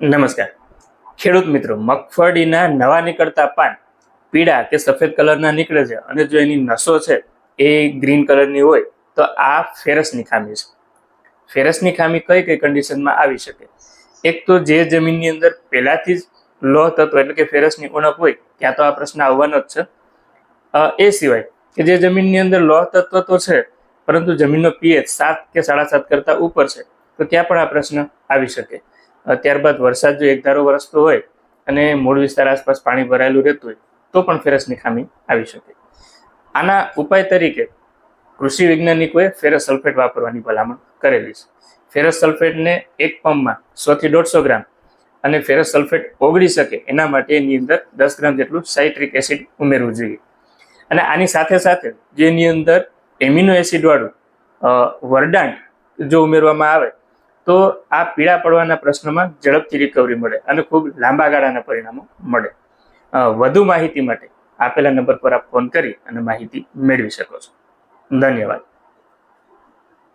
નમસ્કાર. ખેડૂત મિત્રો, મગફળીના નવા નીકળતા પાન પીળા કે સફેદ કલરના નીકળે છે અને જો એની નસો છે, એ ગ્રીન કલરની હોય, તો આ ફેરસની ખામી છે. ફેરસની ખામી કઈ કઈ કન્ડિશનમાં આવી શકે? એક તો જે જમીનની અંદર પહેલાથી જ લોહ તત્વ એટલે કે ફેરસની ઉણપ હોય, ત્યાં તો આ પ્રશ્ન આવવાનો જ છે. એ સિવાય કે જે જમીનની અંદર લોહ તત્વ તો છે, પરંતુ જમીનનો પીએચ સાત કે સાડા સાત કરતાં ઉપર છે, તો ત્યાં પણ આ પ્રશ્ન આવી શકે. ત્યારબાદ વરસાદ જો એક ધારો વરસતો હોય અને મૂળ વિસ્તાર આસપાસ પાણી ભરાયેલું રહેતું હોય, તો પણ ફેરસની ખામી આવી શકે. આના ઉપાય તરીકે કૃષિ વૈજ્ઞાનિકોએ ફેરસ સલ્ફેટ વાપરવાની ભલામણ કરેલી છે. ફેરસ સલ્ફેટને એક પંપમાં સોથી દોઢસો ગ્રામ અને ફેરસ સલ્ફેટ ઓગળી શકે એના માટે એની અંદર દસ ગ્રામ જેટલું સાઇટ્રિક એસિડ ઉમેરવું જોઈએ. અને આની સાથે સાથે જેની અંદર એમિનો એસિડવાળું વરદાન જો ઉમેરવામાં આવે તો આ પીડા પડવાના પ્રશ્નમાં ઝડપથી રિકવરી મળે અને ખૂબ લાંબા ગાળાના પરિણામો મળે. વધુ માહિતી માટે આપેલા નંબર પર આપ ફોન કરી અને માહિતી મેળવી શકો છો. ધન્યવાદ.